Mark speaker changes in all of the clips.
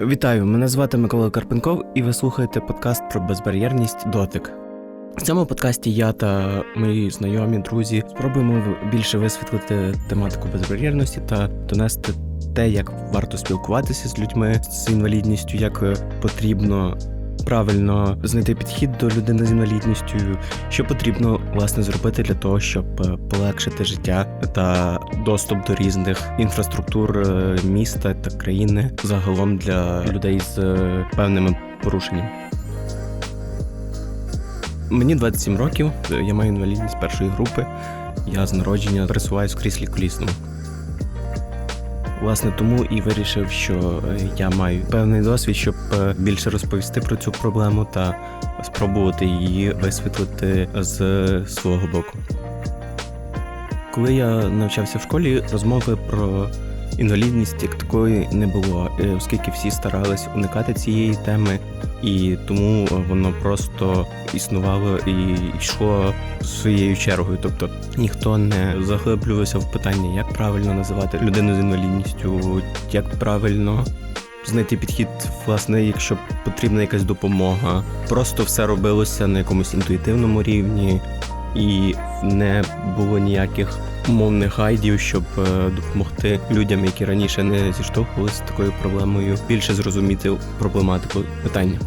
Speaker 1: Вітаю, мене звати Микола Карпенков, і ви слухаєте подкаст про безбар'єрність дотик. В цьому подкасті я та мої знайомі, друзі спробуємо більше висвітлити тематику безбар'єрності та донести те, як варто спілкуватися з людьми з інвалідністю, як е, потрібно правильно знайти підхід до людини з інвалідністю, що потрібно власне зробити для того, щоб е, полегшити життя та доступ до різних інфраструктур е, міста та країни загалом для людей з е, певними порушеннями. Мені 27 років, я маю інвалідність першої групи. Я з народження пересуваюсь в кріслі колісному. Власне, тому і вирішив, що е, я маю певний досвід, щоб е, більше розповісти про цю проблему та спробувати її висвітлити з свого боку. Коли я навчався в школі, розмови про інвалідність як такої не було, е, оскільки всі старались уникати цієї теми, і тому воно просто існувало і йшло своєю чергою. Тобто ніхто не заглиблювався в питання, як правильно називати людину з інвалідністю, як правильно знайти підхід, власне, якщо потрібна якась допомога. Просто все робилося на якомусь інтуїтивному рівні, і не було ніяких умовних гайдів, щоб е, допомогти людям, які раніше не зіштовхувалися з такою проблемою, більше зрозуміти проблематику питання.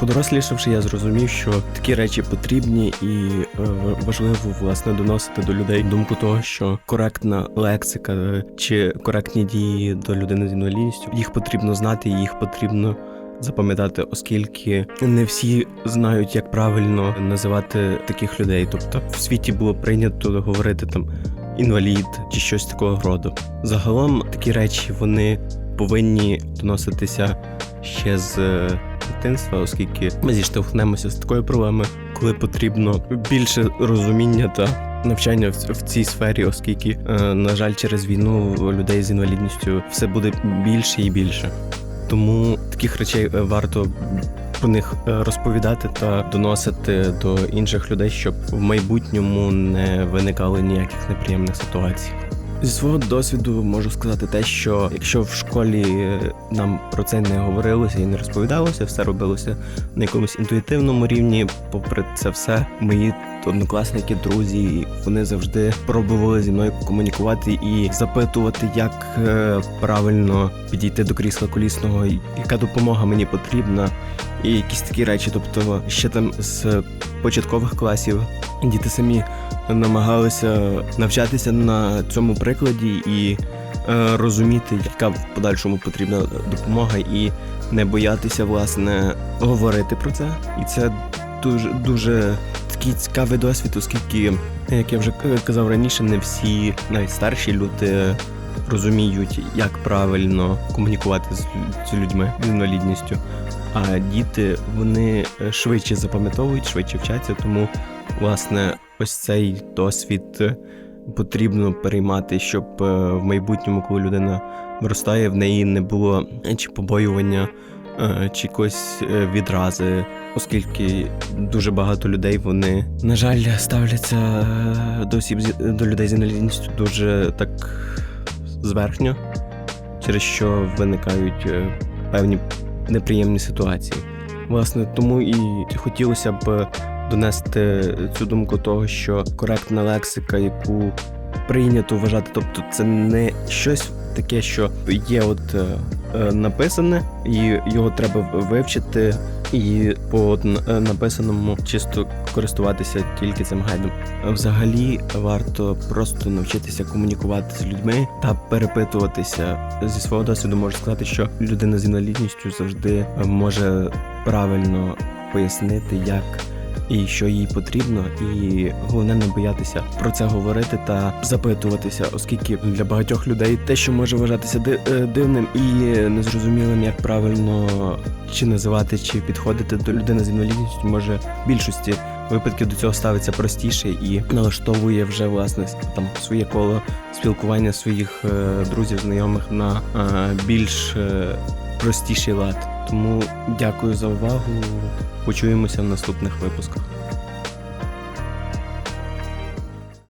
Speaker 1: Подорослішавши, я зрозумів, що такі речі потрібні і е, важливо власне доносити до людей думку того, що коректна лексика е, чи коректні дії до людини з інвалідністю їх потрібно знати, їх потрібно запам'ятати, оскільки не всі знають, як правильно називати таких людей. Тобто в світі було прийнято говорити там інвалід чи щось такого роду. Загалом такі речі вони повинні доноситися ще з е, дитинства, оскільки ми зіштовхнемося з такою проблемою, коли потрібно більше розуміння та навчання в, цій сфері, оскільки, е, на жаль, через війну людей з інвалідністю все буде більше і більше. Тому таких речей е, варто про них е, розповідати та доносити до інших людей, щоб в майбутньому не виникало ніяких неприємних ситуацій. Зі свого досвіду можу сказати те, що якщо в школі е, нам про це не говорилося і не розповідалося, все робилося на якомусь інтуїтивному рівні. Попри це все, мої однокласники, друзі, вони завжди пробували зі мною комунікувати і запитувати, як е, правильно підійти до крісла колісного, яка допомога мені потрібна, і якісь такі речі. Тобто, ще там з початкових класів діти самі намагалися навчатися на цьому прикладі і е, розуміти, яка в подальшому потрібна допомога, і не боятися власне говорити про це. І це дуже дуже такий цікавий досвід, оскільки, як я вже казав раніше, не всі навіть старші люди. Розуміють, як правильно комунікувати з людьми з інвалідністю. А діти вони е, швидше запам'ятовують, швидше вчаться, тому власне ось цей досвід потрібно переймати, щоб е, в майбутньому, коли людина виростає, в неї не було е, чи побоювання, е, чи якось відрази, оскільки дуже багато людей вони, на жаль, ставляться до осіб до людей з інвалідністю дуже так зверхньо, через що виникають певні неприємні ситуації. Власне, тому і хотілося б донести цю думку того, що коректна лексика, яку прийнято вважати, тобто це не щось таке, що є от е, е, написане, і його треба вивчити, і по е, написаному чисто користуватися тільки цим гайдом. Взагалі варто просто навчитися комунікувати з людьми та перепитуватися. Зі свого досвіду можу сказати, що людина з інвалідністю завжди може правильно пояснити, як і що їй потрібно, і головне не боятися про це говорити та запитуватися, оскільки для багатьох людей те, що може вважатися е, дивним і незрозумілим, як правильно чи називати, чи підходити до людини з інвалідністю, може в більшості випадків до цього ставиться простіше і налаштовує вже власне там своє коло спілкування своїх е, друзів, знайомих на е, більш простіший лад. Тому дякую за увагу. Почуємося в наступних випусках.